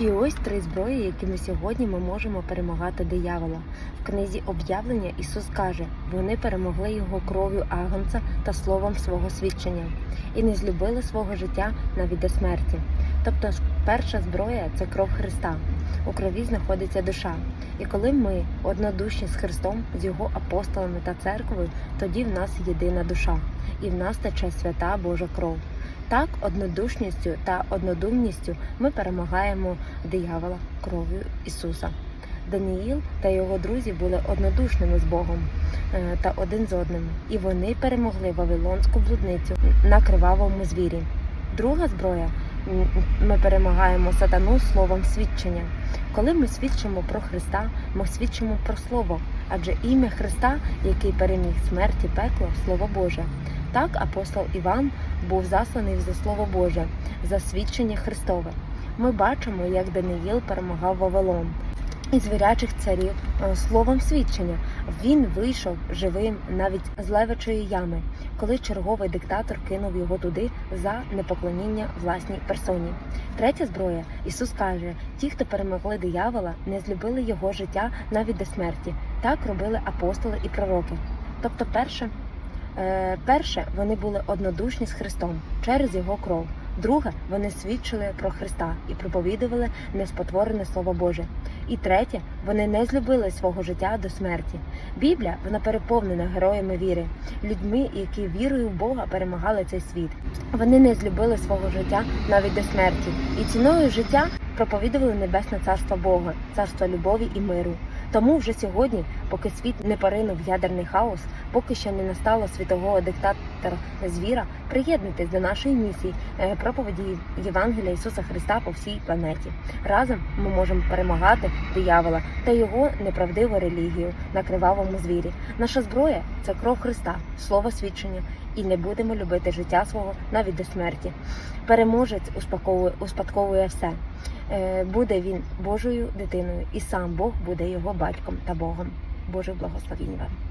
І ось три зброї, якими сьогодні ми можемо перемагати диявола. В книзі об'явлення Ісус каже: вони перемогли його кров'ю агнця та словом свого свідчення, і не злюбили свого життя навіть до смерті. Тобто, перша зброя це кров Христа. У крові знаходиться душа. І коли ми однодушні з Христом, з його апостолами та церквою, тоді в нас єдина душа, і в нас тече свята Божа кров. Так, однодушністю та однодумністю ми перемагаємо диявола кров'ю Ісуса. Даніїл та його друзі були однодушними з Богом е, та один з одним, і вони перемогли Вавилонську блудницю на кривавому звірі. Друга зброя ми перемагаємо сатану словом свідчення. Коли ми свідчимо про Христа, ми свідчимо про Слово, адже ім'я Христа, який переміг смерть і пекло, Слово Боже. Так апостол Іван був засланий за Слово Боже, за свідчення Христове. Ми бачимо, як Даниїл перемагав Вавилон і звірячих царів е, словом свідчення. Він вийшов живим навіть з левичої ями, коли черговий диктатор кинув його туди за непоклоніння власній персоні. Третя зброя Ісус каже: ті, хто перемогли диявола, не злюбили його життя навіть до смерті. Так робили апостоли і пророки. Тобто, перше, е, перше вони були однодушні з Христом через його кров. Друге, вони свідчили про Христа і проповідували неспотворене Слово Боже. І третє, вони не злюбили свого життя до смерті. Біблія вона переповнена героями віри, людьми, які вірою в Бога перемагали цей світ. Вони не злюбили свого життя навіть до смерті, і ціною життя проповідували небесне царство Бога, царство любові і миру. Тому вже сьогодні, поки світ не поринув ядерний хаос, поки що не настало світового диктатора звіра, приєднуйтесь до нашої місії е, проповіді Євангелія Ісуса Христа по всій планеті. Разом ми можемо перемагати диявола та його неправдиву релігію на кривавому звірі. Наша зброя це кров Христа, слово свідчення, і не будемо любити життя свого навіть до смерті. Переможець успадковує, успадковує все. Е, Буде він Божою дитиною, і сам Бог буде його батьком та Богом. Боже благословінь вам.